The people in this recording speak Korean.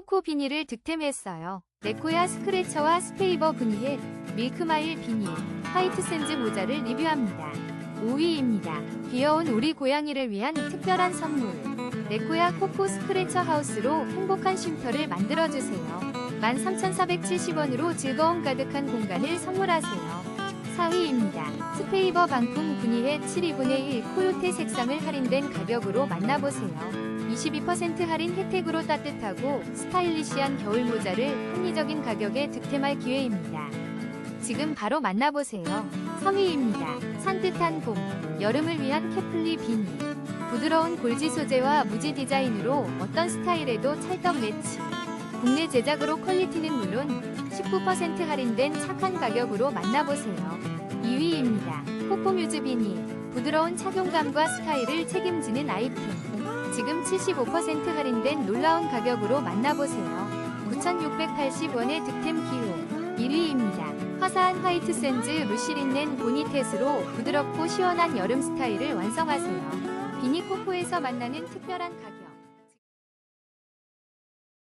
코코 비니를 득템했어요. 네코야 스크래처와 스페이버 분이의 밀크마일 비니, 화이트 샌즈 모자를 리뷰합니다. 5위입니다. 귀여운 우리 고양이를 위한 특별한 선물. 네코야 코코 스크래처 하우스로 행복한 쉼터를 만들어주세요. 13,470원으로 즐거움 가득한 공간을 선물하세요. 4위입니다. 스페이버 방풍 분이의 7, 2분의 1 코요테 색상을 할인된 가격으로 만나보세요. 22% 할인 혜택으로 따뜻하고 스타일리시한 겨울 모자를 합리적인 가격에 득템할 기회입니다. 지금 바로 만나보세요. 3위입니다. 산뜻한 봄, 여름을 위한 캐플리 비니. 부드러운 골지 소재와 무지 디자인으로 어떤 스타일에도 찰떡 매치. 국내 제작으로 퀄리티는 물론 19% 할인된 착한 가격으로 만나보세요. 2위입니다. 코코뮤즈 비니. 부드러운 착용감과 스타일을 책임지는 아이템. 지금 75% 할인된 놀라운 가격으로 만나보세요. 9,680원의 득템 기회. 1위입니다. 화사한 화이트 샌즈 루시린넨 보니텟으로 부드럽고 시원한 여름 스타일을 완성하세요. 비니 코코에서 만나는 특별한 가격.